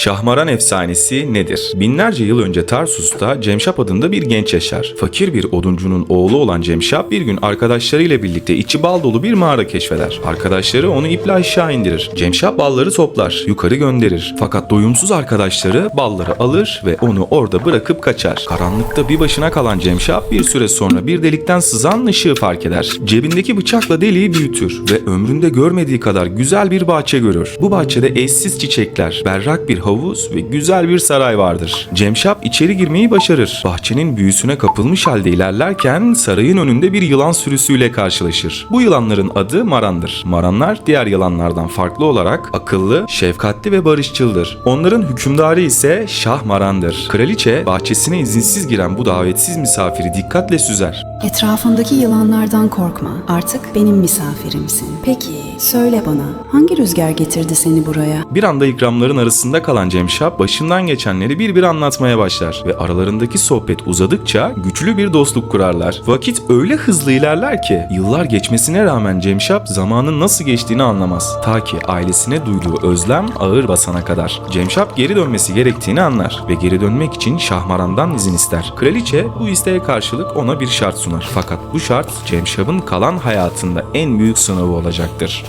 Şahmaran efsanesi nedir? Binlerce yıl önce Tarsus'ta Cemşap adında bir genç yaşar. Fakir bir oduncunun oğlu olan Cemşap bir gün arkadaşlarıyla birlikte içi bal dolu bir mağara keşfeder. Arkadaşları onu iple aşağı indirir. Cemşap balları toplar, yukarı gönderir. Fakat doyumsuz arkadaşları balları alır ve onu orada bırakıp kaçar. Karanlıkta bir başına kalan Cemşap bir süre sonra bir delikten sızan ışığı fark eder. Cebindeki bıçakla deliği büyütür ve ömründe görmediği kadar güzel bir bahçe görür. Bu bahçede eşsiz çiçekler, berrak bir havuz ve güzel bir saray vardır. Cemşap içeri girmeyi başarır. Bahçenin büyüsüne kapılmış halde ilerlerken sarayın önünde bir yılan sürüsüyle karşılaşır. Bu yılanların adı Maran'dır. Maranlar diğer yılanlardan farklı olarak akıllı, şefkatli ve barışçıldır. Onların hükümdarı ise Şah Maran'dır. Kraliçe bahçesine izinsiz giren bu davetsiz misafiri dikkatle süzer. Etrafındaki yılanlardan korkma. Artık benim misafirimsin. Peki, söyle bana, hangi rüzgar getirdi seni buraya? Bir anda ikramların arasında kalan Cemşap başından geçenleri bir bir anlatmaya başlar ve aralarındaki sohbet uzadıkça güçlü bir dostluk kurarlar. Vakit öyle hızlı ilerler ki yıllar geçmesine rağmen Cemşap zamanın nasıl geçtiğini anlamaz. Ta ki ailesine duyduğu özlem ağır basana kadar. Cemşap geri dönmesi gerektiğini anlar ve geri dönmek için Şahmaran'dan izin ister. Kraliçe bu isteğe karşılık ona bir şart sunar. Fakat bu şart Cemşap'ın kalan hayatında en büyük sınavı olacaktır.